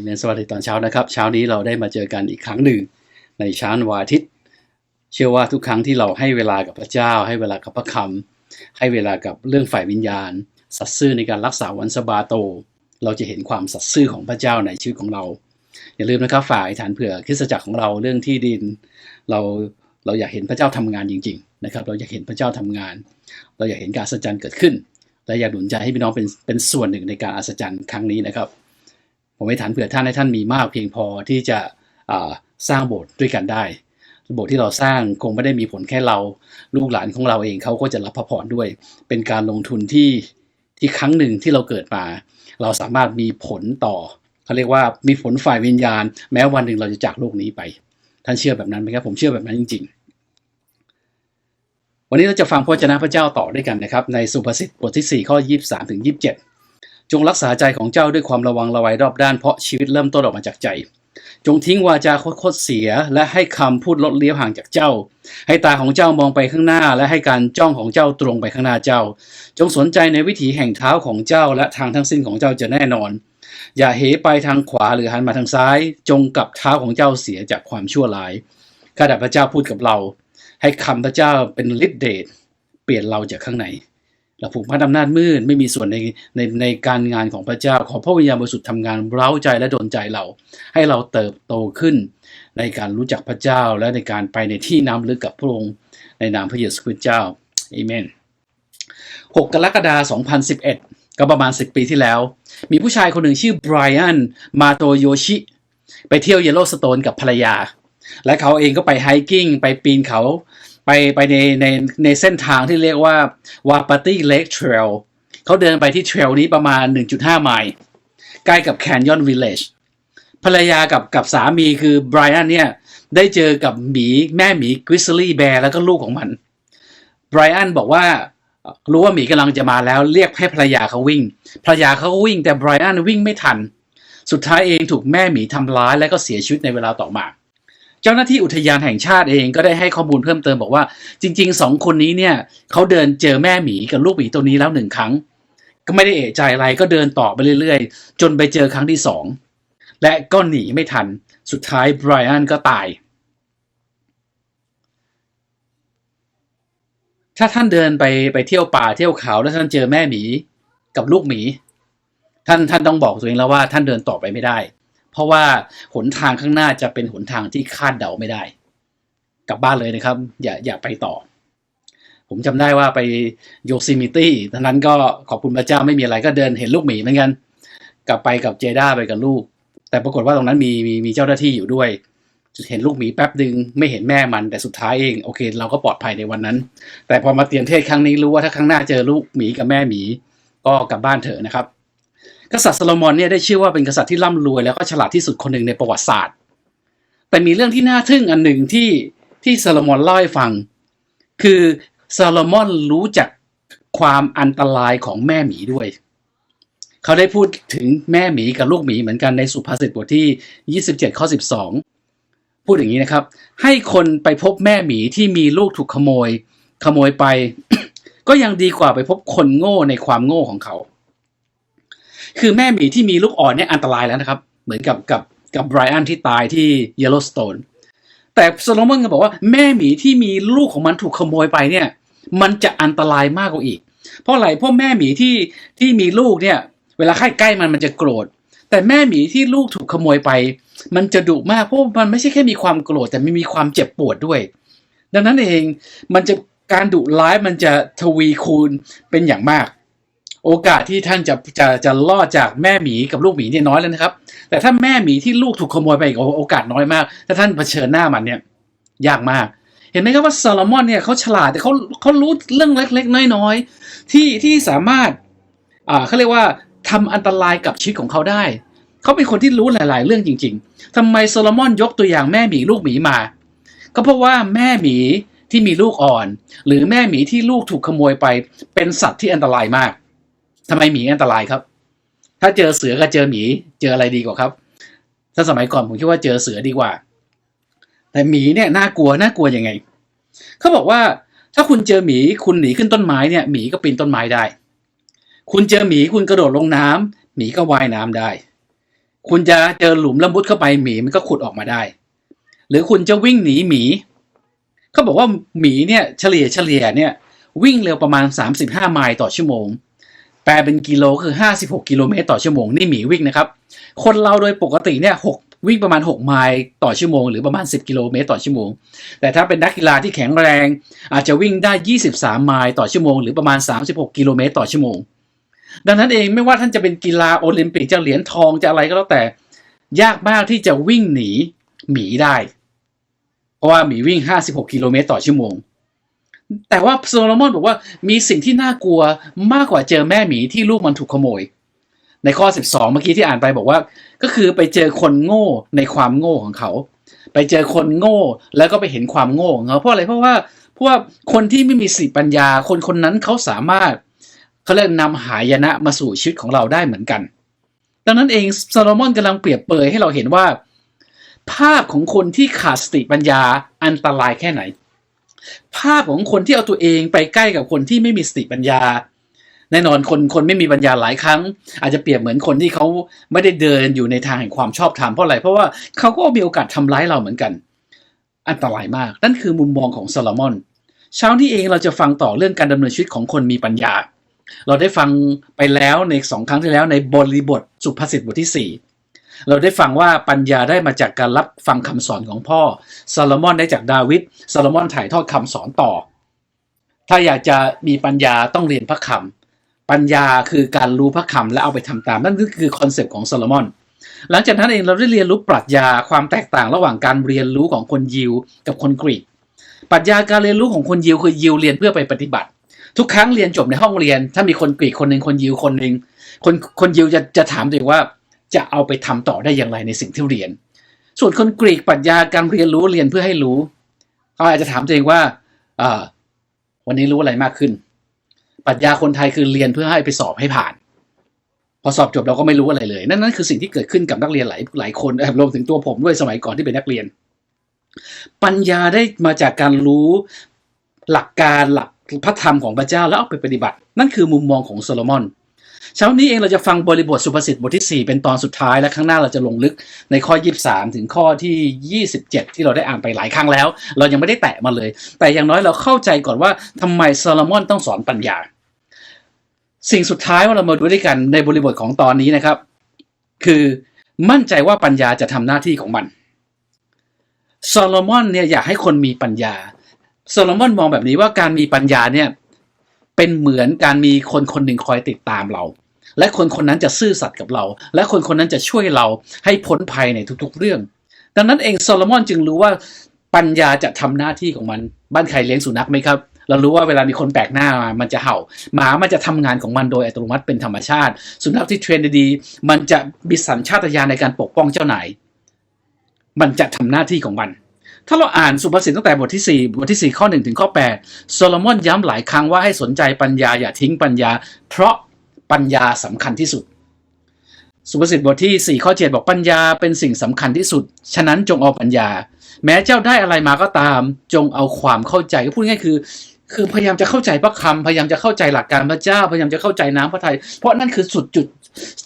เอเมนสวัสดีตอนเช้านะครับ เช้านี้เราได้มาเจอกันอีกครั้งหนึ่ง ในเช้าวันอาทิตย์ เชื่อว่าทุกครั้งที่เราให้เวลากับพระเจ้า ให้เวลากับพระคำให้เวลากับเรื่องฝ่ายวิญญาณ สัตย์ซื่อในการรักษาวันสบาโต เราจะเห็นความสัตย์ซื่อของพระเจ้าในชีวิตของเรา อย่าลืมนะครับฝ่ายฐานเผื่อคริสตจักรของเราเรื่องที่ดิน เราเราอยากเห็นพระเจ้าทำงานจริง ๆ นะครับ เราอยากเห็นพระเจ้าทำงาน เราอยากเห็นการอัศจรรย์เกิดขึ้นและอยากหนุนใจให้พี่น้องเป็นเป็นส่วนหนึ่งในการอัศจรรย์ครั้งนี้นะครับ ผมไม่ฐานเผื่อท่านให้ท่านมีมากเพียงพอที่จะสร้างโบสถ์ด้วยกันได้โบสถ์ที่เราสร้างคงไม่ได้มีผลแค่เรา ลูกหลานของเราเองเขาก็จะรับพระพรด้วย เป็นการลงทุนที่ที่ครั้งหนึ่งที่เราเกิดมา เราสามารถมีผลต่อเขาเรียกว่ามีผลฝ่ายวิญญาณ แม้วันหนึ่งเราจะจากโลกนี้ไป ท่านเชื่อแบบนั้นไหมครับผมเชื่อแบบนั้นจริง ๆ วันนี้เราจะฟังพระวจนะพระเจ้าต่อด้วยกันนะครับ ในสุภาษิตบทที่ 4 ข้อ 23ถึง27 จงรักษาใจของเจ้าด้วยความระวังระไวรอบด้านเพราะชีวิตเริ่มต้นออกมาจากใจ จงทิ้งวาจาคดๆเสีย และให้คำพูดลดเลี้ยวห่างจากเจ้า ให้ตาของเจ้ามองไปข้างหน้า และให้การจ้องของเจ้าตรงไปข้างหน้าเจ้า จงสนใจในวิถีแห่งเท้าของเจ้าและทางทั้งสิ้นของเจ้าจะแน่นอน อย่าเหไปทางขวาหรือหันมาทางซ้าย จงกลับเท้าของเจ้าเสียจากความชั่วร้ายข้าแต่พระเจ้าพูดกับเรา ให้คำพระเจ้าเป็นฤทธิเดชเปลี่ยนเราจากข้างใน เราผูกพันอำนาจมืดไม่มีส่วนในในในการงานของพระเจ้า ขอพระวิญญาณบริสุทธิ์ทำงานเร้าใจและดลใจเรา ให้เราเติบโตขึ้น ในการรู้จักพระเจ้าและในการไปในที่น้ำลึกกับพระองค์ในนามพระเยซูคริสต์เจ้าเอเมน6 กรกฎาคม 2011 ก็ประมาณ 10 ปีที่แล้ว มีผู้ชายคนหนึ่งชื่อไบรอัน มาโตโยชิ ไปเที่ยวเยลโลสโตนกับภรรยา และเขาเองก็ไปไฮกิ้ง ไปปีนเขา ไปไปในในในเส้นทางที่เรียกว่าวาปาตี้เลคเทรลเขาเดินไปที่เทรลนี้ประมาณ 1.5 ไมล์ใกล้กับแคนยอนวิลเลจภรรยากับกับสามีคือไบรอันเนี่ย ได้เจอกับหมีแม่หมีกริซลี่แบร์แล้วก็ลูกของมันไบรอันบอกว่ารู้ว่าหมีกำลังจะมาแล้ว เรียกให้ภรรยาเขาวิ่ง ภรรยาเขาวิ่งแต่ไบรอันวิ่งไม่ทัน สุดท้ายเองถูกแม่หมีทำร้ายและก็เสียชีวิตในเวลาต่อมา เจ้าหน้าที่อุทยานแห่งชาติเองก็ได้ให้ข้อมูลเพิ่มเติมบอกว่า จริงๆสองคนนี้เนี่ยเขาเดินเจอแม่หมีกับลูกหมีตัวนี้แล้วหนึ่งครั้ง ก็ไม่ได้เอะใจอะไรก็เดินต่อไปเรื่อยๆ จนไปเจอครั้งที่สองและก็หนีไม่ทันสุดท้ายไบรอันก็ตาย ถ้าท่านเดินไปไปเที่ยวป่าเที่ยวเขาแล้วท่านเจอแม่หมีกับลูกหมี ท่านท่านต้องบอกตัวเองแล้วว่าท่านเดินต่อไปไม่ได้ เพราะว่าหนทางข้างหน้าจะเป็นหนทางที่คาดเดาไม่ได้ กลับบ้านเลยนะครับ อย่าอย่าไปต่อ ผมจำได้ว่าไปโยซิมิตี้ตอนนั้นก็ขอบคุณพระเจ้าไม่มีอะไรก็เดินเห็นลูกหมีเหมือนกัน กลับไปกับเจด้าไปกับลูก แต่ปรากฏว่าตรงนั้นมีมีมีเจ้าหน้าที่อยู่ด้วยเห็นลูกหมีแป๊บดึงไม่เห็นแม่มันแต่สุดท้ายเองโอเค เราก็ปลอดภัยในวันนั้น แต่พอมาเตรียมเทศครั้งนี้รู้ว่าถ้าครั้งหน้าเจอลูกหมีกับแม่หมี ก็กลับบ้านเถอะนะครับ กษัตริย์โซโลมอนเนี่ยได้ชื่อว่าเป็นกษัตริย์ที่ร่ำรวยแล้วก็ฉลาดที่สุดคนหนึ่งในประวัติศาสตร์ แต่มีเรื่องที่น่าทึ่งอันหนึ่งที่ที่โซโลมอนเล่าให้ฟัง คือโซโลมอนรู้จักความอันตรายของแม่หมีด้วย เขาได้พูดถึงแม่หมีกับลูกหมีเหมือนกันในสุภาษิตบทที่ 27 ข้อ 12 พูดอย่างนี้นะครับ ให้คนไปพบแม่หมีที่มีลูกถูกขโมย ขโมยไป ก็ยังดีกว่าไปพบคนโง่ในความโง่ของเขา คือแม่หมีที่มีลูกอ่อนเนี่ยอันตรายแล้วนะครับ เหมือนกับกับกับไบรอันที่ตายที่เยลโลสโตนแต่โซโลมอนก็บอกว่าแม่หมีที่มีลูกของมันถูกขโมยไปเนี่ย มันจะอันตรายมากกว่าอีก เพราะอะไรเพราะแม่หมีที่ที่มีลูกเนี่ย เวลาใกล้ใกล้มันมันจะโกรธ แต่แม่หมีที่ลูกถูกขโมยไป มันจะดุมากเพราะมันไม่ใช่แค่มีความโกรธแต่มันมีความเจ็บปวดด้วย ดังนั้นเองมันจะการดุร้ายมันจะทวีคูณเป็นอย่างมาก โอกาสที่ท่านจะจะจะรอดจากแม่หมีกับลูกหมีเนี่ยน้อยแล้วนะครับ แต่ถ้าแม่หมีที่ลูกถูกขโมยไปโอกาสน้อยมาก ถ้าท่านเผชิญหน้ามันเนี่ยยากมาก เห็นไหมครับว่าซาลมอนเนี่ยเขาฉลาดแต่เขาเขารู้เรื่องเล็กๆน้อยๆที่ที่สามารถอ่าเขาเรียกว่าทำอันตรายกับชีวิตของเขาได้ เขาเป็นคนที่รู้หลาย ๆ เรื่องจริง ๆทำไมโซโลมอนยกตัวอย่างแม่หมีลูกหมีมา ก็เพราะว่าแม่หมีที่มีลูกอ่อน หรือแม่หมีที่ลูกถูกขโมยไปเป็นสัตว์ที่อันตรายมาก ทำไมหมีอันตรายครับ ถ้าเจอเสือกับเจอหมีเจออะไรดีกว่าครับ ถ้าสมัยก่อนผมคิดว่าเจอเสือดีกว่า แต่หมีเนี่ยน่ากลัวน่ากลัวยังไงเขาบอกว่าถ้าคุณเจอหมีคุณหนีขึ้นต้นไม้เนี่ยหมีก็ปีนต้นไม้ได้ คุณเจอหมีคุณกระโดดลงน้ำหมีก็ว่ายน้ำได้ คุณจะเจอหลุมล้วมุดเข้าไปหมีมันก็ขุดออกมาได้ หรือคุณจะวิ่งหนีหมีเขาบอกว่าหมีเนี่ยเฉลี่ยเฉลี่ยเนี่ยวิ่งเร็วประมาณ 35 ไมล์ต่อชั่วโมง ลเป็นกิโลคือ 56 กิโลเมตรต่อชั่วโมงนี่หมีวิ่งนะครับ คนเราโดยปกติเนี่ยหกวิ่งประมาณ 6 ไมล์ต่อชั่วโมง หรือประมาณ 10 กิโลเมตรต่อชั่วโมง แต่ถ้าเป็นนักกีฬาที่แข็งแรง อาจจะวิ่งได้ 23 ไมล์ต่อชั่วโมง หรือประมาณ 36 กิโลเมตรต่อชั่วโมง ดังนั้นเองไม่ว่าท่านจะเป็นกีฬาโอลิมปิกจะเหรียญทองจะอะไรก็แล้วแต่ ยากมากที่จะวิ่งหนีหมีได้ เพราะว่าหมีวิ่ง 56 กิโลเมตรต่อชั่วโมง แต่ว่าโซโลมอนบอกว่ามีสิ่งที่น่ากลัวมากกว่าเจอแม่หมีที่ลูกมันถูกขโมย ในข้อ 12 เมื่อกี้ที่อ่านไปบอกว่า ก็คือไปเจอคนโง่ในความโง่ของเขา ไปเจอคนโง่แล้วก็ไปเห็นความโง่ของเขาเพราะอะไรเพราะว่าเพราะว่าคนที่ไม่มีสติปัญญา คนคนนั้นเขาสามารถเขาเรียกนำหายนะมาสู่ชีวิตของเราได้เหมือนกัน ดังนั้นเองโซโลมอนกำลังเปรียบเปรยให้เราเห็นว่า ภาพของคนที่ขาดสติปัญญาอันตรายแค่ไหน ภาพของคนที่เอาตัวเองไปใกล้กับคนที่ไม่มีสติปัญญา แน่นอนคนคนไม่มีปัญญาหลายครั้ง อาจจะเปรียบเหมือนคนที่เขาไม่ได้เดินอยู่ในทางแห่งความชอบธรรมเพราะอะไรเพราะว่าเขาก็มีโอกาสทำร้ายเราเหมือนกัน อันตรายมาก นั่นคือมุมมองของโซโลมอนเช้านี้เองเราจะฟังต่อเรื่องการดำเนินชีวิตของคนมีปัญญา เราได้ฟังไปแล้วในสองครั้งที่แล้วในบริบทสุภาษิตบทที่สี่ เราได้ฟังว่าปัญญาได้มาจากการรับฟังคำสอนของพ่อซาโลมอนได้จากดาวิดซาโลมอนถ่ายทอดคำสอนต่อ ถ้าอยากจะมีปัญญาต้องเรียนพระคำปัญญาคือการรู้พระคำและเอาไปทำตาม นั่นก็คือคอนเซปต์ของซาโลมอนหลังจากนั้นเองเราได้เรียนรู้ปรัชญาความแตกต่างระหว่างการเรียนรู้ของคนยิวกับคนกรีกปรัชญาการเรียนรู้ของคนยิวคือยิวเรียนเพื่อไปปฏิบัติ ทุกครั้งเรียนจบในห้องเรียน ถ้ามีคนกรีกคนหนึ่งคนยิวคนหนึ่งคนคนยิวจะจะถามตัวเองว่า จะเอาไปทำต่อได้อย่างไรในสิ่งที่เรียน ส่วนคนกรีกปรัชญาการเรียนรู้เรียนเพื่อให้รู้เขาอาจจะถามตัวเองว่าวันนี้รู้อะไรมากขึ้น ปรัชญาคนไทยคือเรียนเพื่อให้ไปสอบให้ผ่าน พอสอบจบเราก็ไม่รู้อะไรเลย นั่นนั่นคือสิ่งที่เกิดขึ้นกับนักเรียนหลายหลายคนรวมถึงตัวผมด้วยสมัยก่อนที่เป็นนักเรียน ปัญญาได้มาจากการรู้หลักการหลักพระธรรมของพระเจ้าแล้วเอาไปปฏิบัติ นั่นคือมุมมองของโซโลมอน เช้านี้เองเราจะฟังบริบทสุภาษิตบทที่ 4 เป็นตอนสุดท้ายและข้างหน้าเราจะลงลึกในข้อ 23 ถึงข้อที่ 27 ที่เราได้อ่านไปหลายครั้งแล้ว เรายังไม่ได้แตะมาเลย แต่อย่างน้อยเราเข้าใจก่อนว่าทำไมโซโลมอนต้องสอนปัญญา สิ่งสุดท้ายว่าเรามาดูด้วยกันในบริบทของตอนนี้นะครับ คือมั่นใจว่าปัญญาจะทำหน้าที่ของมันโซโลมอนเนี่ยอยากให้คนมีปัญญาโซโลมอนมองแบบนี้ว่าการมีปัญญาเนี่ย เป็นเหมือนการมีคนคนหนึ่งคอยติดตามเรา และคนคนนั้นจะซื่อสัตย์กับเรา และคนคนนั้นจะช่วยเราให้พ้นภัยในทุกๆเรื่อง ดังนั้นเองโซโลมอนจึงรู้ว่าปัญญาจะทำหน้าที่ของมันบ้านใครเลี้ยงสุนัขไหมครับเรารู้ว่าเวลามีคนแปลกหน้ามา มันจะเห่า หมา มันจะทำงานของมันโดยอัตโนมัติเป็นธรรมชาติ สุนัขที่เทรนดีๆ มันจะมีสัญชาตญาณในการปกป้องเจ้านาย มันจะทำหน้าที่ของมัน ถ้าเราอ่านสุภาษิตตั้งแต่บทที่ 4 บทที่ 4 ข้อ 1 ถึงข้อ 8 โซโลมอนย้ำหลายครั้งว่าให้สนใจปัญญาอย่าทิ้งปัญญา เพราะปัญญาสำคัญที่สุด สุภาษิตบทที่ 4 ข้อ 7 บอกปัญญาเป็นสิ่งสำคัญที่สุด ฉะนั้นจงเอาปัญญา แม้เจ้าได้อะไรมาก็ตาม จงเอาความเข้าใจก็พูดง่ายคือ คือพยายามจะเข้าใจพระคำพยายามจะเข้าใจหลักการพระเจ้า พยายามจะเข้าใจน้ำพระทัยเพราะนั่นคือสุดจุด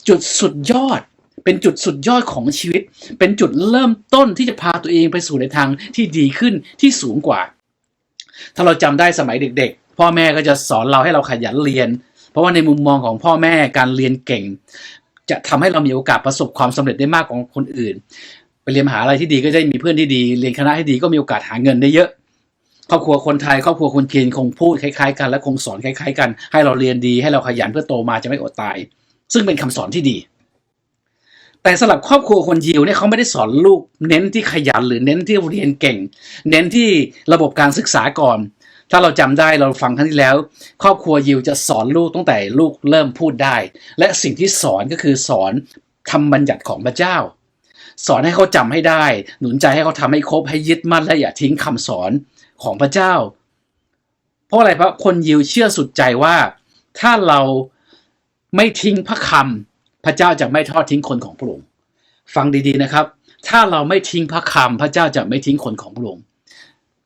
จุดสุดยอด เป็นจุดสุดยอดของชีวิต เป็นจุดเริ่มต้นที่จะพาตัวเองไปสู่ในทางที่ดีขึ้นที่สูงกว่า ถ้าเราจำได้สมัยเด็ก ๆ พ่อแม่ก็จะสอนเราให้เราขยันเรียน เพราะว่าในมุมมองของพ่อแม่การเรียนเก่ง จะทำให้เรามีโอกาสประสบความสำเร็จได้มากกว่าคนอื่น ไปเรียนมหาลัยที่ดีก็ได้มีเพื่อนที่ดี เรียนคณะที่ดีก็มีโอกาสหาเงินได้เยอะครอบครัวคนไทยครอบครัวคนจีนคงพูดคล้ายๆ กันและคงสอนคล้ายๆ กัน ให้เราเรียนดีให้เราขยันเพื่อโตมาจะไม่อดตาย ซึ่งเป็นคำสอนที่ดี แต่สำหรับครอบครัวคนยิวเนี่ยเขาไม่ได้สอนลูก เน้นที่ขยันหรือเน้นที่เรียนเก่ง เน้นที่ระบบการศึกษาก่อน ถ้าเราจำได้เราฟังครั้งที่แล้ว ครอบครัวยิวจะสอนลูกตั้งแต่ลูกเริ่มพูดได้ และสิ่งที่สอนก็คือสอนทำบัญญัติของพระเจ้า สอนให้เขาจำให้ได้ หนุนใจให้เขาทำให้ครบให้ยึดมั่นและอย่าทิ้งคำสอนของพระเจ้า เพราะอะไรเพราะคนยิวเชื่อสุดใจว่า ถ้าเราไม่ทิ้งพระคำ พระเจ้าจะไม่ทอดทิ้งคนของพระองค์ฟังดีๆนะครับ ถ้าเราไม่ทิ้งพระคำพระเจ้าจะไม่ทิ้งคนของพระองค์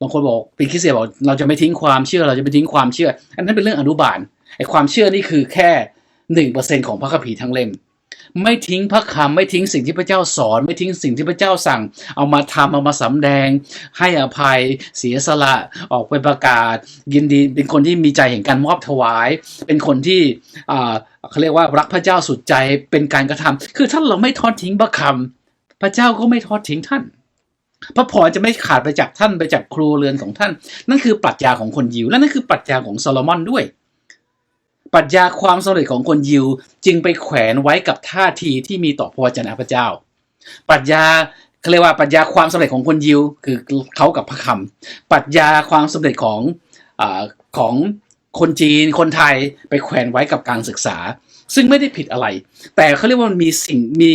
บางคนบอกปีคริสเตียนบอกเราจะไม่ทิ้งความเชื่อเราจะไม่ทิ้งความเชื่อ อันนั้นเป็นเรื่องอนุบาลไอ้ความเชื่อนี่คือแค่หนึ่งเปอร์เซ็นของพระคัมภีร์ทั้งเล่ม ไม่ทิ้งพระคำไม่ทิ้งสิ่งที่พระเจ้าสอน ไม่ทิ้งสิ่งที่พระเจ้าสั่ง เอามาทำเอามาสำแดง ให้อภัย เสียสละออกไปประกาศ ยินดีเป็นคนที่มีใจแห่งการมอบถวาย เป็นคนที่เขาเรียกว่ารักพระเจ้าสุดใจเป็นการกระทำคือถ้าเราไม่ทอดทิ้งพระคำพระเจ้าก็ไม่ทอดทิ้งท่านพระพรจะไม่ขาดไปจากท่านไปจากครัวเรือนของท่าน นั่นคือปรัชญาของคนยิวและนั่นคือปรัชญาของโซโลมอนด้วย ปรัชญาความสำเร็จของคนยิวจึงไปแขวนไว้กับท่าทีที่มีต่อพระวจนะพระเจ้า ปรัชญาเขาเรียกว่าปรัชญาความสำเร็จของคนยิว คือเขากับพระคำปรัชญาความสำเร็จของอของคนจีนคนไทยไปแขวนไว้กับการศึกษา ซึ่งไม่ได้ผิดอะไร แต่เขาเรียกว่ามันมีสิ่งมี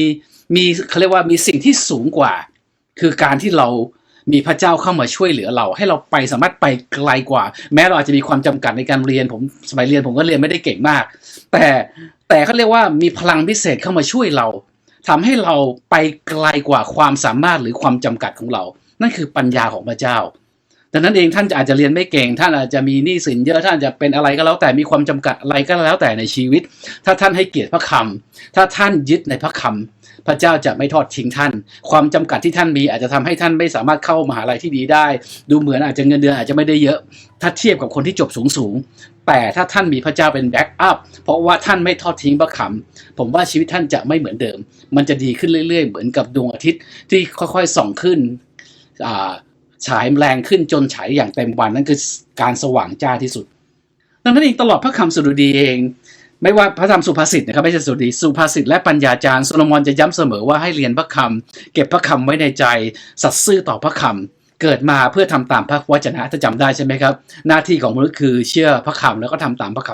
มีเขาเรียกว่ามีสิ่งที่สูงกว่า คือการที่เรา มีพระเจ้าเข้ามาช่วยเหลือเรา ให้เราไปสามารถไปไกลกว่า แม้เราอาจจะมีความจำกัดในการเรียนผมสมัยเรียนผมก็เรียนไม่ได้เก่งมาก แต่แต่เขาเรียกว่ามีพลังพิเศษเข้ามาช่วยเราทำให้เราไปไกลกว่าความสามารถหรือความจำกัดของเรา นั่นคือปัญญาของพระเจ้า ดังนั้นเองท่านอาจจะเรียนไม่เก่ง ท่านอาจจะมีหนี้สินเยอะท่านจะเป็นอะไรก็แล้วแต่มีความจำกัดอะไรก็แล้วแต่ในชีวิต ถ้าท่านให้เกียรติพระคำถ้าท่านยึดในพระคำพระเจ้าจะไม่ทอดทิ้งท่าน ความจำกัดที่ท่านมีอาจจะทำให้ท่านไม่สามารถเข้ามหาลัยที่ดีได้ ดูเหมือนอาจจะเงินเดือนอาจจะไม่ได้เยอะ ถ้าเทียบกับคนที่จบสูงสูงแต่ถ้าท่านมีพระเจ้าเป็นแบ็กอัพเพราะว่าท่านไม่ทอดทิ้งพระคำผมว่าชีวิตท่านจะไม่เหมือนเดิม มันจะดีขึ้นเรื่อย ๆ เหมือนกับดวงอาทิตย์ที่ค่อยๆส่องขึ้นอ่า ฉายแรงขึ้นจนฉายอย่างเต็มวันนั่นคือการสว่างจ้าที่สุดดังนั้นเองตลอดพระคำสดุดีเอง ไม่ว่าพระธรรมสุภาษิตนะครับไม่ใช่สดุดีสุภาษิตและปัญญาจารย์โซโลมอนจะย้ำเสมอว่าให้เรียนพระคำเก็บพระคำไว้ในใจ สัตย์ซื่อต่อพระคำเกิดมาเพื่อทำตามพระวจนะถ้าจำได้ใช่ไหมครับ หน้าที่ของมนุษย์คือเชื่อพระคำแล้วก็ทำตามพระค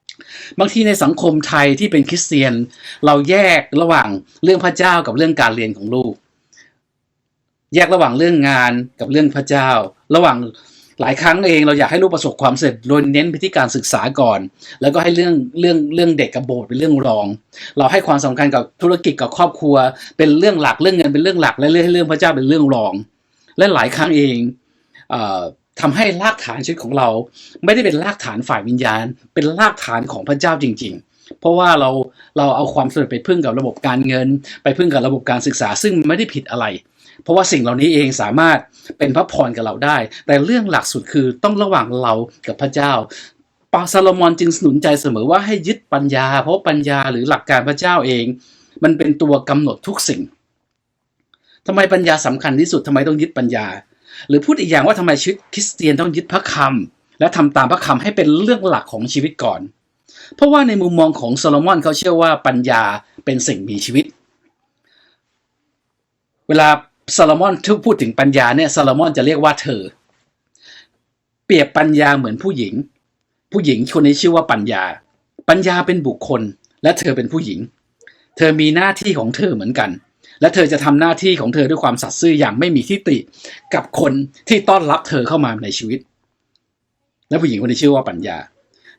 ำบางทีในสังคมไทยที่เป็นคริสเตียน เราแยกระหว่างเรื่องพระเจ้ากับเรื่องการเรียนของลูก แยกระหว่างเรื่องงานกับเรื่องพระเจ้า ระหว่างหลายครั้งเองเราอยากให้ลูกประสบความสำเร็จโดยเน้นไปที่การศึกษาก่อน แล้วก็ให้เรื่องเรื่องเรื่องเด็กกับโบสถ์เป็นเรื่องรอง เราให้ความสำคัญกับธุรกิจกับครอบครัว เป็นเรื่องหลักเรื่องเงินเป็นเรื่องหลักและเรื่องเรื่องพระเจ้าเป็นเรื่องรอง และหลายครั้งเองเอ่อทำให้รากฐานชีวิตของเรา ไม่ได้เป็นรากฐานฝ่ายวิญญาณ เป็นรากฐานของพระเจ้าจริง ๆ เพราะว่าเราเราเอาความสำเร็จไปพึ่งกับระบบการเงิน ไปพึ่งกับระบบการศึกษา ซึ่งไม่ได้ผิดอะไร เพราะว่าสิ่งเหล่านี้เองสามารถเป็นพระพรกับเราได้ แต่เรื่องหลักสุดคือต้องระหว่างเรากับพระเจ้าปาซาโลมอนจึงสนุนใจเสมอว่าให้ยึดปัญญา เพราะปัญญาหรือหลักการพระเจ้าเอง มันเป็นตัวกำหนดทุกสิ่งทำไมปัญญาสำคัญที่สุดทำไมต้องยึดปัญญา หรือพูดอีกอย่างว่าทำไมชีวิตคริสเตียนต้องยึดพระคำและทำตามพระคำให้เป็นเรื่องหลักของชีวิตก่อน เพราะว่าในมุมมองของโซโลมอนเขาเชื่อว่าปัญญาเป็นสิ่งมีชีวิต เวลา ซาลมอนทุกพูดถึงปัญญาเนี่ยซาลมอนจะเรียกว่าเธอ เปรียบปัญญาเหมือนผู้หญิง ผู้หญิงคนนี้ชื่อว่าปัญญา ปัญญาเป็นบุคคล และเธอเป็นผู้หญิง เธอมีหน้าที่ของเธอเหมือนกัน และเธอจะทำหน้าที่ของเธอด้วยความสัตย์ซื่ออย่างไม่มีที่ติกับคนที่ต้อนรับเธอเข้ามาในชีวิต และผู้หญิงคนนี้ชื่อว่าปัญญา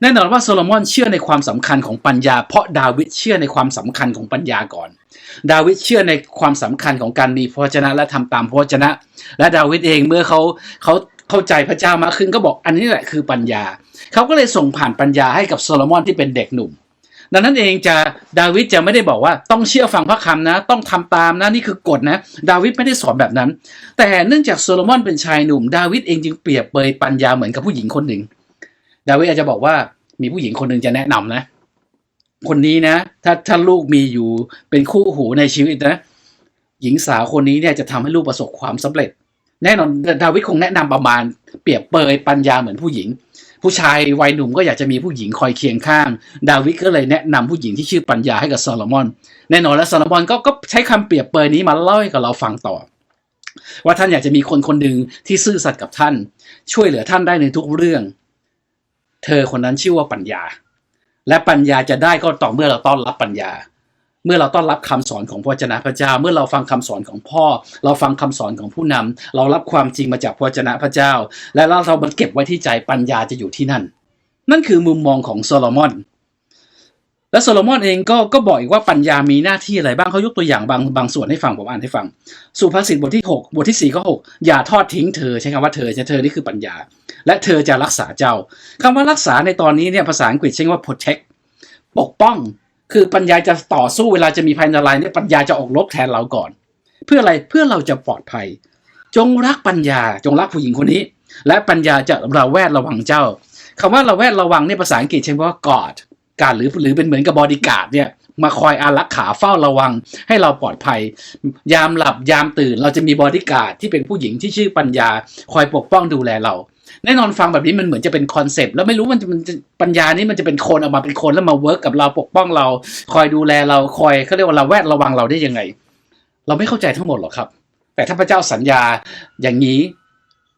แน่นอนว่าโซโลมอนเชื่อในความสำคัญของปัญญา เพราะดาวิดเชื่อในความสำคัญของปัญญาก่อน ดาวิดเชื่อในความสำคัญของการมีพระวจนะและทำตามพระวจนะ และดาวิดเองเมื่อเขาเขาเข้าใจพระเจ้ามากขึ้นก็บอกอันนี้แหละคือปัญญา เขาก็เลยส่งผ่านปัญญาให้กับโซโลมอนที่เป็นเด็กหนุ่ม ดังนั้นเองจะดาวิดจะไม่ได้บอกว่าต้องเชื่อฟังพระคำนะ ต้องทำตามนะนี่คือกฎนะ ดาวิดไม่ได้สอนแบบนั้น แต่เนื่องจากโซโลมอนเป็นชายหนุ่ม ดาวิดเองจึงเปรียบเปยปัญญาเหมือนกับผู้หญิงคนหนึ่ง ดาวิดอาจจะบอกว่ามีผู้หญิงคนหนึ่งจะแนะนำนะ คนนี้นะ ถ้าถ้าลูกมีอยู่เป็นคู่หูในชีวิตนะ หญิงสาวคนนี้เนี่ยจะทำให้ลูกประสบความสำเร็จ แน่นอนดาวิดคงแนะนำประมาณ เปรียบเปยปัญญาเหมือนผู้หญิง ผู้ชายวัยหนุ่มก็อยากจะมีผู้หญิงคอยเคียงข้าง ดาวิดก็เลยแนะนำผู้หญิงที่ชื่อปัญญาให้กับโซโลมอน แน่นอนแล้วโซโลมอนก็ก็ใช้คำเปรียบเปยนี้มาเล่าให้กับเราฟังต่อว่าท่านอยากจะมีคนคนหนึ่งที่ซื่อสัตย์กับท่าน ช่วยเหลือท่านได้ในทุกเรื่อง เธอคนนั้นชื่อว่าปัญญา และปัญญาจะได้ก็ต่อเมื่อเราต้อนรับปัญญา เมื่อเราต้อนรับคำสอนของพระเจนะพระเจ้า เมื่อเราฟังคำสอนของพ่อ เราฟังคำสอนของผู้นำเรารับความจริงมาจากพระเจนะพระเจ้า และเราเรามันเก็บไว้ที่ใจปัญญาจะอยู่ที่นั่น นั่นคือมุมมองของโซโลมอน และโซโลมอนเองก็ก็บอกอีกว่าปัญญามีหน้าที่อะไรบ้างเขายกตัวอย่างบางบางส่วนให้ฟังผมอ่านให้ฟัง สุภาษิตบทที่ 6 บทที่ 4 ก็ 6 อย่าทอดทิ้งเธอใช้คำว่าเธอใช้เธอนี่คือปัญญา และเธอจะรักษาเจ้าคำว่ารักษาในตอนนี้เนี่ยภาษาอังกฤษใช้คำว่า protect ปกป้อง คือปัญญาจะต่อสู้เวลาจะมีภัยอันตรายเนี่ยปัญญาจะออกรบแทนเราก่อน เพื่ออะไรเพื่อเราจะปลอดภัย จงรักปัญญาจงรักผู้หญิงคนนี้ และปัญญาจะระแวดระวังเจ้าคำว่าระแวดระวังเนี่ยภาษาอังกฤษใช้คำว่า guard การหรือหรือเป็นเหมือนกับบอดี้การ์ดเนี่ยมาคอยอารักขาเฝ้าระวังให้เราปลอดภัย ยามหลับยามตื่น เราจะมีบอดี้การ์ดที่เป็นผู้หญิงที่ชื่อปัญญา คอยปกป้องดูแลเรา แน่นอนฟังแบบนี้มันเหมือนจะเป็นคอนเซปต์แล้วไม่รู้มันจะมันปัญญานี้มันจะเป็นคนออกมาเป็นคนแล้วมาเวิร์กกับเราปกป้องเรา คอยดูแลเราคอยเขาเรียกว่าเราแวดระวังเราได้ยังไง เราไม่เข้าใจทั้งหมดหรอกครับ แต่ถ้าพระเจ้าสัญญาอย่างนี้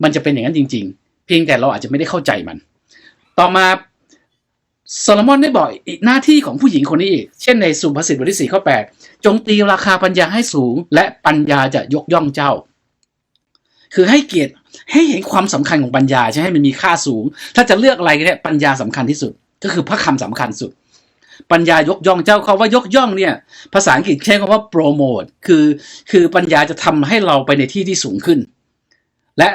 มันจะเป็นอย่างนั้นจริง ๆ เพียงแต่เราอาจจะไม่ได้เข้าใจมัน ต่อมา โซโลมอนได้บอกอีกหน้าที่ของผู้หญิงคนนี้อีก เช่นในสุภาษิตบทที่สี่ข้อแปดจงตีราคาปัญญาให้สูง และปัญญาจะยกย่องเจ้า คือให้เกียรติให้เห็นความสำคัญของปัญญาใช่ไหมให้มันมีค่าสูง ถ้าจะเลือกอะไรเนี่ยปัญญาสำคัญที่สุด ก็คือพระคำสำคัญสุด ปัญญายกย่องเจ้าเขาว่ายกย่องเนี่ย ภาษาอังกฤษใช้คำว่าโปรโมทคือคือปัญญาจะทำให้เราไปในที่ที่สูงขึ้น และ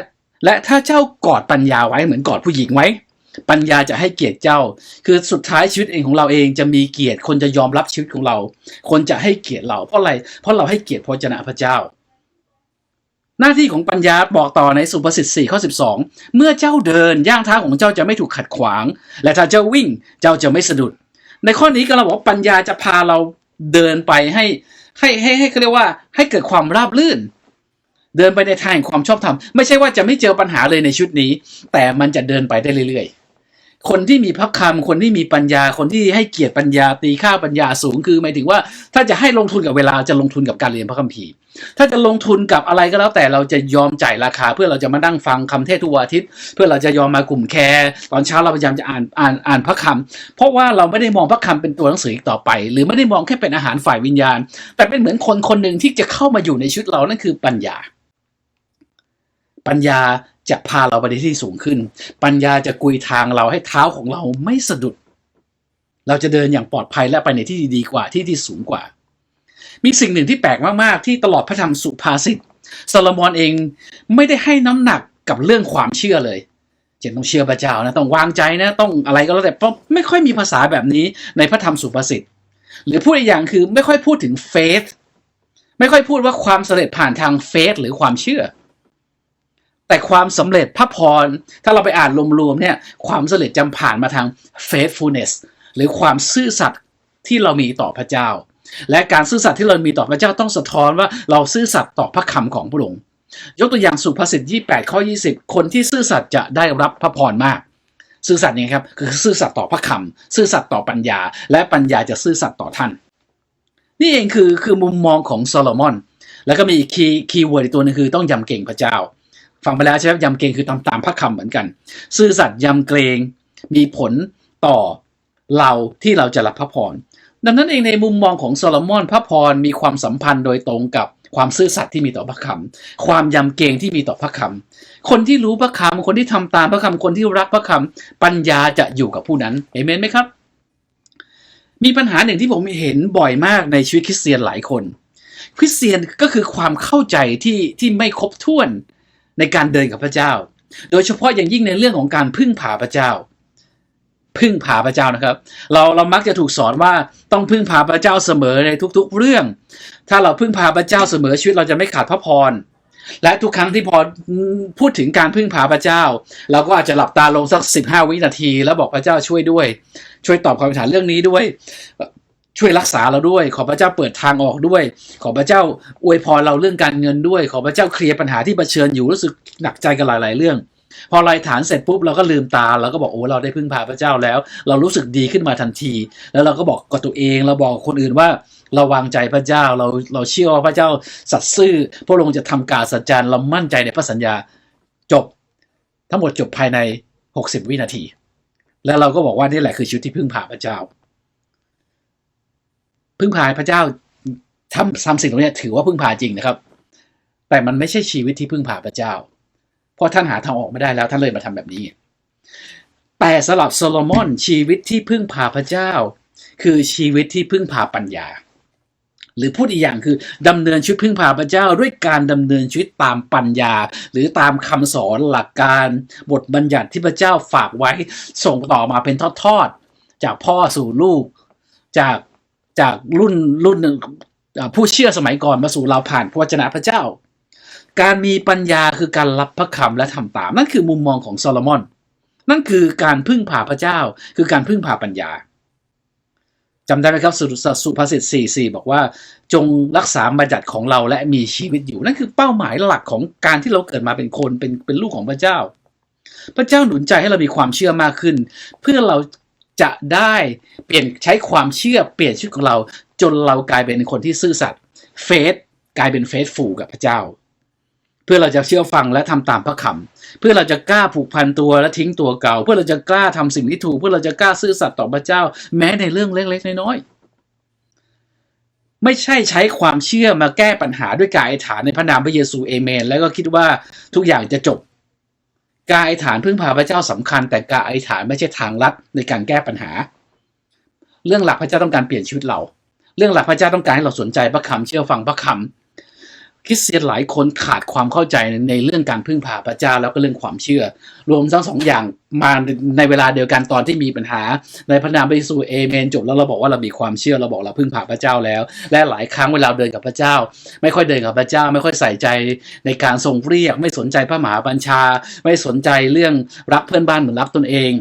และถ้าเจ้ากอดปัญญาไว้เหมือนกอดผู้หญิงไว้ ปัญญาจะให้เกียรติเจ้า คือสุดท้ายชีวิตเองของเราเองจะมีเกียรติ คนจะยอมรับชีวิตของเรา คนจะให้เกียรติเรา เพราะอะไร เพราะเราให้เกียรติพระเจนะพระเจ้า หน้าที่ของปัญญาบอกต่อในสุภาษิต4ข้อ12 เมื่อเจ้าเดินย่างเท้าของเจ้าจะไม่ถูกขัดขวาง และถ้าเจ้าวิ่งเจ้าจะไม่สะดุด ในข้อนี้ก็เราบอกปัญญาจะพาเราเดินไปให้ให้ให้ให้เขาเรียกว่าให้เกิดความราบรื่น เดินไปในทางแห่งความชอบธรรมไม่ใช่ว่าจะไม่เจอปัญหาเลยในชุดนี้ แต่มันจะเดินไปได้เรื่อยๆ คนที่มีพระคำคนที่มีปัญญา คนที่ให้เกียรติปัญญาตีค่าปัญญาสูงคือหมายถึงว่า ถ้าจะให้ลงทุนกับเวลาจะลงทุนกับการเรียนพระคัมภีร์ ถ้าจะลงทุนกับอะไรก็แล้วแต่เราจะยอมจ่ายราคา เพื่อเราจะมานั่งฟังคำเทศทุกวันอาทิตย์ เพื่อเราจะยอมมากลุ่มแคร์ตอนเช้าเราพยายามจะอ่านอ่านอ่านพระคำเพราะว่าเราไม่ได้มองพระคำเป็นตัวหนังสืออีกต่อไป หรือไม่ได้มองแค่เป็นอาหารฝ่ายวิญญาณ แต่เป็นเหมือนคนคนหนึ่งที่จะเข้ามาอยู่ในชีวิตเรานั่นคือปัญญา ปัญญา จะพาเราไปในที่สูงขึ้น ปัญญาจะกุยทางเราให้เท้าของเราไม่สะดุด เราจะเดินอย่างปลอดภัยและไปในที่ดีกว่าที่ที่สูงกว่า มีสิ่งหนึ่งที่แปลกมาก ๆ ที่ตลอดพระธรรมสุภาษิตโซโลมอนเองไม่ได้ให้น้ำหนักกับเรื่องความเชื่อเลยเจนต้องเชื่อพระเจ้านะต้องวางใจนะต้องอะไรก็แล้วแต่เพราะไม่ค่อยมีภาษาแบบนี้ในพระธรรมสุภาษิตหรือพูดอีกอย่างคือไม่ค่อยพูดถึงเฟสไม่ค่อยพูดว่าความสำเร็จผ่านทางเฟสหรือความเชื่อ แต่ความสำเร็จพระพร ถ้าเราไปอ่านรวมๆเนี่ยความสำเร็จจำผ่านมาทาง faithfulness หรือความซื่อสัตย์ที่เรามีต่อพระเจ้า และการซื่อสัตย์ที่เรามีต่อพระเจ้าต้องสะท้อนว่าเราซื่อสัตย์ต่อพระคำของพระองค์ยกตัวอย่างสุภาษิต28 ข้อ 20 คนที่ซื่อสัตย์จะได้รับพระพรมาก ซื่อสัตย์นี่ครับคือซื่อสัตย์ต่อพระคำซื่อสัตย์ต่อปัญญา และปัญญาจะซื่อสัตย์ต่อท่าน นี่เองคือคือมุมมองของโซโลมอน แล้วก็มีคีย์คีย์เวิร์ดอีกตัวนึงคือต้องยำเกรงพระเจ้า ฟังไปแล้วใช่ไหมยำเกรงคือตามตามพระคำเหมือนกัน ซื่อสัตย์ยำเกรงมีผลต่อเราที่เราจะรับพระพรดังนั้นเองในมุมมองของโซโลมอนพระพรมีความสัมพันธ์โดยตรงกับความซื่อสัตย์ที่มีต่อพระคำความยำเกรงที่มีต่อพระคำคนที่รู้พระคำคนที่ทำตามพระคำคนที่รักพระคำปัญญาจะอยู่กับผู้นั้นเห็นไหมครับ มีปัญหาหนึ่งที่ผมเห็นบ่อยมากในชีวิตคริสเตียนหลายคน คริสเตียนก็คือความเข้าใจที่ที่ไม่ครบถ้วน ในการเดินกับพระเจ้า โดยเฉพาะอย่างยิ่งในเรื่องของการพึ่งพาพระเจ้า พึ่งพาพระเจ้านะครับ เราเรามักจะถูกสอนว่าต้องพึ่งพาพระเจ้าเสมอในทุก ๆ เรื่อง ถ้าเราพึ่งพาพระเจ้าเสมอชีวิตเราจะไม่ขาดพระพรและทุกครั้งที่พอพูดถึงการพึ่งพาพระเจ้า เราก็อาจจะหลับตาลงสักสิบห้าวินาที แล้วบอกพระเจ้าช่วยด้วย ช่วยตอบคำถามเรื่องนี้ด้วย ช่วยรักษาเราด้วย ขอพระเจ้าเปิดทางออกด้วย ขอพระเจ้าอวยพรเราเรื่องการเงินด้วย ขอพระเจ้าเคลียร์ปัญหาที่เผชิญอยู่รู้สึกหนักใจกันหลาย ๆ เรื่อง พอรายฐานเสร็จปุ๊บเราก็ลืมตาเราก็บอกโอ้เราได้พึ่งพาพระเจ้าแล้ว เรารู้สึกดีขึ้นมาทันที แล้วเราก็บอกกับตัวเองเราบอกคนอื่นว่าเราวางใจพระเจ้าเราเราเชื่อว่าพระเจ้าสัตย์ซื่อพระองค์จะทำการสัจจรเรามั่นใจในพระสัญญาจบ ทั้งหมดจบภายใน 60 วินาที แล้วเราก็บอกว่านี่แหละคือชีวิตที่พึ่งพาพระเจ้า พึ่งพาพระเจ้าทำทำสิ่งตรงนี้ถือว่าพึ่งพาจริงนะครับ แต่มันไม่ใช่ชีวิตที่พึ่งพาพระเจ้า เพราะท่านหาทางออกไม่ได้แล้วท่านเลยมาทำแบบนี้ แต่สำหรับโซโลมอนชีวิตที่พึ่งพาพระเจ้า คือชีวิตที่พึ่งพาปัญญา หรือพูดอีกอย่างคือดำเนินชีวิตพึ่งพาพระเจ้า ด้วยการดำเนินชีวิตตามปัญญา หรือตามคำสอนหลักการบทบัญญัติที่พระเจ้าฝากไว้ส่งต่อมาเป็นทอดๆจากพ่อสู่ลูกจาก จากรุ่นรุ่นหนึ่งผู้เชื่อสมัยก่อนมาสู่เราผ่านพระวจนะพระเจ้า การมีปัญญาคือการรับพระคำและทำตาม นั่นคือมุมมองของโซโลมอน นั่นคือการพึ่งพาพระเจ้า คือการพึ่งพาปัญญาจำได้ไหมครับสุสุภาษิต44บอกว่า จงรักษาบัญญัติของเราและมีชีวิตอยู่ นั่นคือเป้าหมายหลักของการที่เราเกิดมาเป็นคนเป็นเป็นลูกของพระเจ้า พระเจ้าหนุนใจให้เรามีความเชื่อมากขึ้น เพื่อเรา จะได้เปลี่ยนใช้ความเชื่อเปลี่ยนชีวิตของเรา จนเรากลายเป็นคนที่ซื่อสัตย์เฟสกลายเป็นเฟสฟูกับพระเจ้า เพื่อเราจะเชื่อฟังและทำตามพระคำเพื่อเราจะกล้าผูกพันตัวและทิ้งตัวเก่า เพื่อเราจะกล้าทำสิ่งที่ถูก เพื่อเราจะกล้าซื่อสัตย์ต่อพระเจ้า แม้ในเรื่องเล็กๆน้อยๆไม่ใช่ใช้ความเชื่อมาแก้ปัญหาด้วยการอธิษฐานในพระนามพระเยซูเอเมน แล้วก็คิดว่าทุกอย่างจะจบ การอธิษฐานพึ่งพาพระเจ้าสำคัญ แต่การอธิษฐานไม่ใช่ทางลัดในการแก้ปัญหา เรื่องหลักพระเจ้าต้องการเปลี่ยนชีวิตเรา เรื่องหลักพระเจ้าต้องการให้เราสนใจพระคำเชื่อฟังพระคำ คริสเตียนหลายคนขาดความเข้าใจในเรื่องการพึ่งพาพระเจ้าแล้วก็เรื่องความเชื่อ รวมทั้งสองอย่างมาในเวลาเดียวกันตอนที่มีปัญหา ในพระนามพระเยซูเอเมนจบแล้วเราบอกว่าเรามีความเชื่อเราบอกเราพึ่งพาพระเจ้าแล้ว และหลายครั้งเวลาเดินกับพระเจ้า ไม่ค่อยเดินกับพระเจ้า ไม่ค่อยใส่ใจในการทรงเรียก ไม่สนใจพระมหาบัญชา ไม่สนใจเรื่องรักเพื่อนบ้านเหมือนรักตนเอง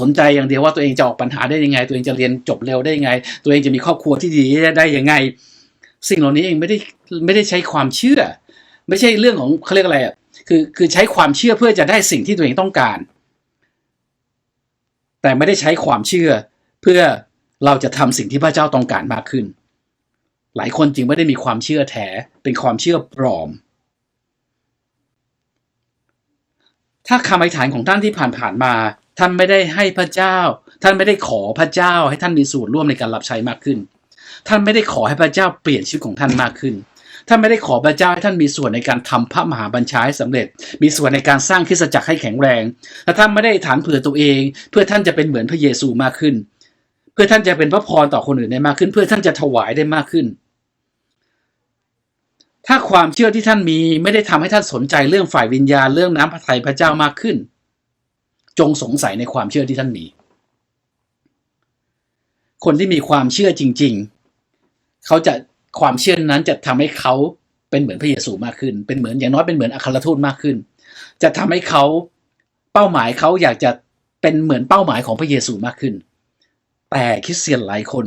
สนใจอย่างเดียวว่าตัวเองจะออกปัญหาได้ยังไง ตัวเองจะเรียนจบเร็วได้ยังไง ตัวเองจะมีครอบครัวที่ดีได้ยังไง สิ่งเหล่านี้เองไม่ได้ไม่ได้ใช้ความเชื่อ ไม่ใช่เรื่องของเขาเรียกอะไรอะคือคือใช้ความเชื่อเพื่อจะได้สิ่งที่ตัวเองต้องการ แต่ไม่ได้ใช้ความเชื่อเพื่อเราจะทำสิ่งที่พระเจ้าต้องการมากขึ้น หลายคนจึงไม่ได้มีความเชื่อแท้เป็นความเชื่อปลอม ถ้าคำอธิษฐานของท่านที่ผ่านๆมา ท่านไม่ได้ให้พระเจ้า ท่านไม่ได้ขอพระเจ้าให้ท่านมีส่วนร่วมในการรับใช้มากขึ้น ท่านไม่ได้ขอให้พระเจ้าเปลี่ยนชีวิตของท่านมากขึ้น ท่านไม่ได้ขอพระเจ้าให้ท่านมีส่วนในการทำพระมหาบัญชาให้สำเร็จ มีส่วนในการสร้างคริสตจักรให้แข็งแรง และท่านไม่ได้ฐานเผื่อตัวเอง เพื่อท่านจะเป็นเหมือนพระเยซูมากขึ้น เพื่อท่านจะเป็นพระพรต่อคนอื่นได้มากขึ้น เพื่อท่านจะถวายได้มากขึ้นถ้าความเชื่อที่ท่านมีไม่ได้ทำให้ท่านสนใจเรื่องฝ่ายวิญญาณเรื่องน้ำพระทัยพระเจ้ามากขึ้น จงสงสัยในความเชื่อที่ท่านมี คนที่มีความเชื่อจริง เขาจะความเชื่อนั้นจะทำให้เขาเป็นเหมือนพระเยซูมากขึ้น เป็นเหมือนอย่างน้อยเป็นเหมือนอัครทูตมากขึ้น จะทำให้เขาเป้าหมายเขาอยากจะเป็นเหมือนเป้าหมายของพระเยซูมากขึ้น แต่คริสเตียนหลายคน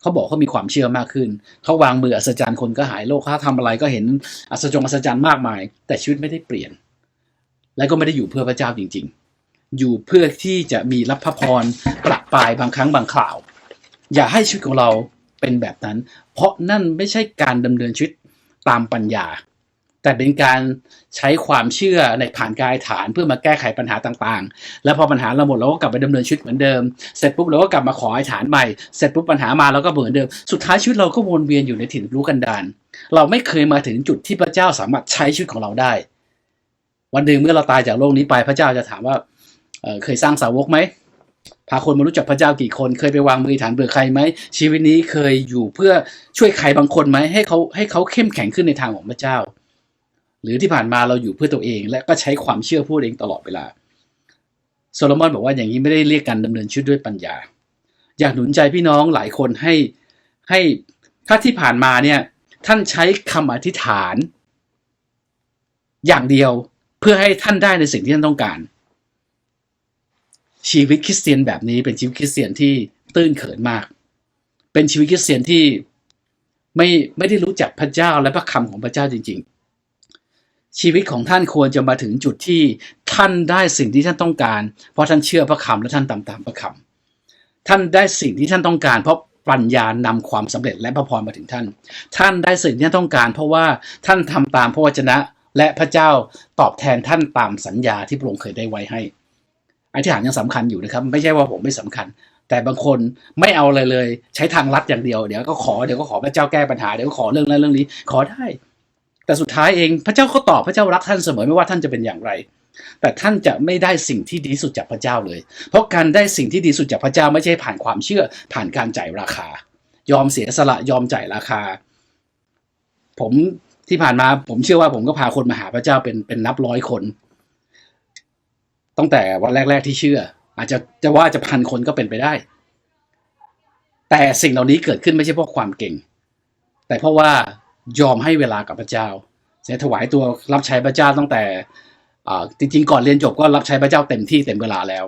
เขาบอกเขามีความเชื่อมากขึ้น เขาวางมืออัศจรรย์คนก็หายโรคเขาทำอะไรก็เห็นอัศจงอัศจรรย์มากมาย แต่ชีวิตไม่ได้เปลี่ยน และก็ไม่ได้อยู่เพื่อพระเจ้าจริง ๆ อยู่เพื่อที่จะมีรับพระพรประปายบางครั้งบางคราว อย่าให้ชีวิตของเราเป็นแบบนั้น เพราะนั่นไม่ใช่การดำเนินชีวิตตามปัญญา แต่เป็นการใช้ความเชื่อในผ่านกายฐานเพื่อมาแก้ไขปัญหาต่างๆ แล้วพอปัญหาเราหมดเราก็กลับไปดำเนินชีวิตเหมือนเดิม เสร็จปุ๊บเราก็กลับมาขอไอ้ฐานใหม่ เสร็จปุ๊บปัญหามาเราก็เหมือนเดิม สุดท้ายชีวิตเราก็วนเวียนอยู่ในถิ่นรู้กันดารเราไม่เคยมาถึงจุดที่พระเจ้าสามารถใช้ชีวิตของเราได้ วันหนึ่งเมื่อเราตายจากโลกนี้ไปพระเจ้าจะถามว่าเเคยสร้างสาวกไหม พาคนมารู้จักพระเจ้ากี่คน เคยไปวางมือฐานเบื่อใครไหมชีวิตนี้เคยอยู่เพื่อช่วยใครบางคนไหมให้เขาให้เขาเข้มแข็งขึ้นในทางของพระเจ้า หรือที่ผ่านมาเราอยู่เพื่อตัวเอง และก็ใช้ความเชื่อพูดเองตลอดเวลาโซโลมอนบอกว่าอย่างนี้ไม่ได้เรียกการดำเนินชีวิตด้วยปัญญา อยากหนุนใจพี่น้องหลายคนให้ให้ถ้าที่ผ่านมาเนี่ยท่านใช้คำอธิษฐาน อย่างเดียวเพื่อให้ท่านได้ในสิ่งที่ท่านต้องการ ชีวิตคริสเตียนแบบนี้เป็นชีวิตคริสเตียนที่ตื้นเขินมาก เป็นชีวิตคริสเตียนที่ไม่ไม่ได้รู้จักพระเจ้าและพระคำของพระเจ้าจริง ๆ ชีวิตของท่านควรจะมาถึงจุดที่ท่านได้สิ่งที่ท่านต้องการ เพราะท่านเชื่อพระคำและท่านตามตามพระคำท่านได้สิ่งที่ท่านต้องการเพราะปัญญานำความสำเร็จและพระพรมาถึงท่าน ท่านได้สิ่งที่ท่านต้องการ เพราะว่าท่านทำตามพระวจนะ และพระเจ้าตอบแทนท่านตามสัญญาที่พระองค์เคยได้ไว้ให้ อธิษฐานยังสำคัญอยู่นะครับ ไม่ใช่ว่าผมไม่สำคัญ แต่บางคนไม่เอาเลยเลย ใช้ทางลัดอย่างเดียวเดี๋ยวก็ขอเดี๋ยวก็ขอพระเจ้าแก้ปัญหาเดี๋ยวก็ขอเรื่องนั้นเรื่องนี้ ขอได้ แต่สุดท้ายเองพระเจ้าก็ตอบพระเจ้ารักท่านเสมอไม่ว่าท่านจะเป็นอย่างไร แต่ท่านจะไม่ได้สิ่งที่ดีสุดจากพระเจ้าเลย เพราะการได้สิ่งที่ดีสุดจากพระเจ้าไม่ใช่ผ่านความเชื่อ ผ่านการจ่ายราคา ยอมเสียสละยอมจ่ายราคา ผมที่ผ่านมาผมเชื่อว่าผมก็พาคนมาหาพระเจ้าเป็นเป็นนับร้อยคน ตั้งแต่วันแรก ๆ ที่เชื่อ อาจจะจะว่าจะพันคนก็เป็นไปได้ แต่สิ่งเหล่านี้เกิดขึ้นไม่ใช่เพราะความเก่ง แต่เพราะว่ายอมให้เวลากับพระเจ้า เสียถวายตัวรับใช้พระเจ้าตั้งแต่จริงๆก่อนเรียนจบก็รับใช้พระเจ้าเต็มที่เต็มเวลาแล้ว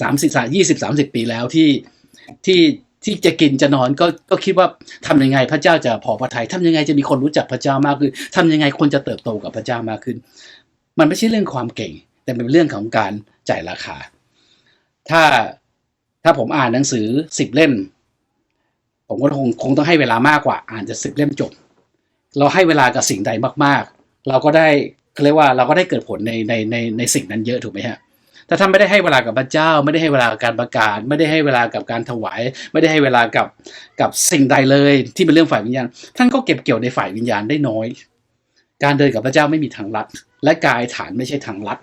สามสิบยี่สิบสามสิบปีแล้วที่ที่ที่จะกินจะนอนก็ก็คิดว่าทำยังไงพระเจ้าจะพอพระทัยทำยังไงจะมีคนรู้จักพระเจ้ามากขึ้นทำยังไงคนจะเติบโตกับพระเจ้ามากขึ้น มันไม่ใช่เรื่องความเก่ง แต่เป็นเรื่องของการจ่ายราคา ถ้าถ้าผมอ่านหนังสือสิบเล่ม ผมก็คงคงต้องให้เวลามากกว่า อ่านจะสิบเล่มจบ เราให้เวลากับสิ่งใดมาก ๆ เราก็ได้เขาเรียกว่าเราก็ได้เกิดผลในในในในสิ่งนั้นเยอะถูกไหมฮะแต่ถ้าไม่ได้ให้เวลากับพระเจ้า ไม่ได้ให้เวลากับการประกาศ ไม่ได้ให้เวลากับการถวาย ไม่ได้ให้เวลากับกับสิ่งใดเลยที่เป็นเรื่องฝ่ายวิญญาณ ท่านก็เก็บเกี่ยวในฝ่ายวิญญาณได้น้อย การเดินกับพระเจ้าไม่มีทางลัด และกายฐานไม่ใช่ทางลัด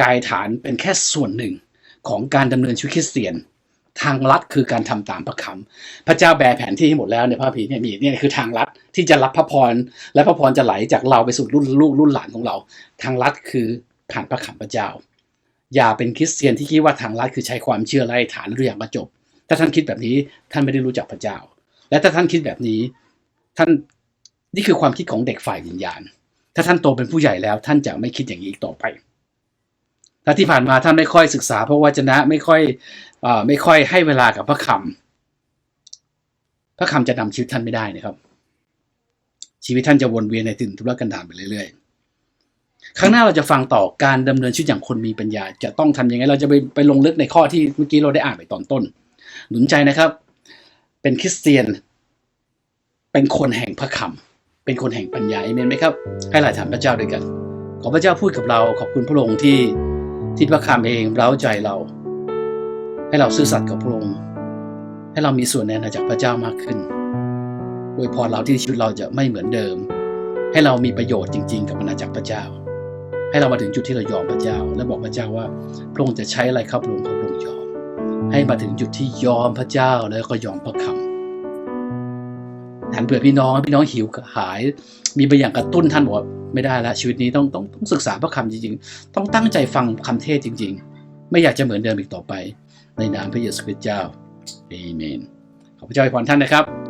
กายฐานเป็นแค่ส่วนหนึ่งของการดำเนินชีวิตคริสเตียน ทางลัดคือการทำตามพระคำพระเจ้าแบแผนที่ให้หมดแล้วในพระพีเนี่ยมีเนี่ยคือทางลัดที่จะรับพระพร และพระพรจะไหลจากเราไปสู่รุ่นลูกรุ่นหลานของเรา ทางลัดคือผ่านพระคำพระเจ้า อย่าเป็นคริสเตียนที่คิดว่าทางลัดคือใช้ความเชื่อไล่ฐานเรื่องมาจบ ถ้าท่านคิดแบบนี้ท่านไม่ได้รู้จักพระเจ้า และถ้าท่านคิดแบบนี้ ท่านนี่คือความคิดของเด็กฝ่ายวิญญาณ ถ้าท่านโตเป็นผู้ใหญ่แล้ว ท่านจะไม่คิดอย่างนี้อีกต่อไป ถ้าที่ผ่านมาท่านไม่ค่อยศึกษาพระวจนะไม่ค่อยอไม่ค่อยให้เวลากับพระคำพระคำจะนำชีวิตท่านไม่ได้นะครับ ชีวิตท่านจะวนเวียนในถึงทุรกันดารไปเรื่อยๆ ครั้งหน้าเราจะฟังต่อการดำเนินชีวิตอย่างคนมีปัญญา จะต้องทำยังไงเราจะไปไปลงลึกในข้อที่เมื่อกี้เราได้อ่านไปตอนต้น หนุนใจนะครับ เป็นคริสเตียน เป็นคนแห่งพระคำเป็นคนแห่งปัญญาเอเมนไหมครับ ให้หลายถามพระเจ้าด้วยกัน ขอพระเจ้าพูดกับเราขอบคุณพระองค์ที่ ที่พระคำเองเร้าใจเรา ให้เราซื่อสัตย์กับพระองค์ให้เรามีส่วนในอาณาจักรพระเจ้ามากขึ้นอวยพรเราที่ชีวิตเราจะไม่เหมือนเดิม ให้เรามีประโยชน์จริง ๆ กับอาณาจักรพระเจ้า ให้เรามาถึงจุดที่เรายอมพระเจ้า และบอกพระเจ้าว่าพระองค์จะใช้อะไรครับพระองค์พระองค์ยอม ให้มาถึงจุดที่ยอมพระเจ้าแล้วก็ยอมพระคำหันเผื่อพี่น้องพี่น้องหิวกระหาย มีบางอย่างกระตุ้นท่านบอกว่าไม่ได้ละชีวิตนี้ต้องต้องต้องศึกษาพระคำจริงๆ ต้องตั้งใจฟังคำเทศจริง ๆ ไม่อยากจะเหมือนเดิมอีกต่อไป ในนามพระเยซูคริสต์เจ้าเอเมนขอพระเจ้าอวยพรท่านนะครับ